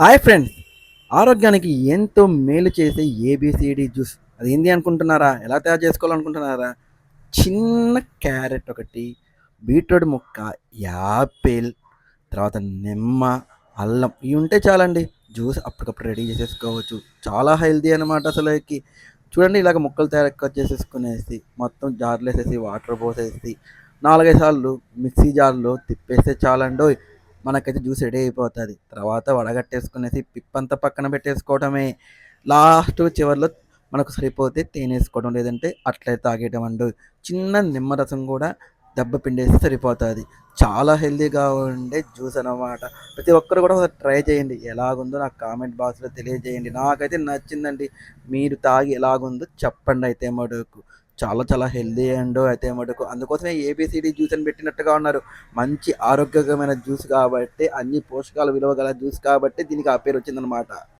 Hi friends. ఆరోగ్యానికి ఎంతో మేలు చేసే ఏబిసిడి జ్యూస్. అది ఏంది అనుకుంటున్నారా? ఎలా తయారు చేసుకోవాలనుకుంటున్నారా? చిన్న క్యారెట్ ఒకటి బీట్రూట్ ముక్క యాపిల్ తర్వాత నిమ్మ అల్లం. ఇవి ఉంటే చాలండి. జ్యూస్ అప్పటికప్పుడు రెడీ చేసేసుకోవచ్చు. చాలా హెల్తీ అనమాట అసలుకి. చూడండి ఇలాగ ముక్కలు తయారు కట్ చేసేసుకునేసి మొత్తం జార్లు వేసేసి వాటర్ పోసేసి నాలుగైదు సార్లు మిక్సీ జార్లో తిప్పేస్తే చాలండి మనకైతే జ్యూస్ రెడీ అయిపోతుంది. తర్వాత వడగట్టేసుకునేసి పిప్పంతా పక్కన పెట్టేసుకోవడమే లాస్ట్ చివరిలో మనకు సరిపోతే తేనె వేసుకోవడం లేదంటే అట్లే తాగేయడం అండు. చిన్న నిమ్మరసం కూడా దెబ్బ పిండేసి సరిపోతుంది. చాలా హెల్దీగా ఉండే జ్యూస్ అనమాట ప్రతి ఒక్కరు కూడా ఒకసారి ట్రై చేయండి. ఎలాగుందో నాకు కామెంట్ బాక్స్లో తెలియజేయండి. నాకైతే నచ్చిందండి. మీరు తాగి ఎలాగుందో చెప్పండి అయితే మటుకు. చాలా చాలా హెల్దీ అండ్ అయితే మటుకు అందుకోసమే ఏబిసిడి జ్యూస్ అని పెట్టినట్టుగా ఉన్నారు. మంచి ఆరోగ్యకరమైన జ్యూస్ కాబట్టి అన్ని పోషకాల విలువ గల జ్యూస్ కాబట్టి దీనికి ఆ పేరు వచ్చిందనమాట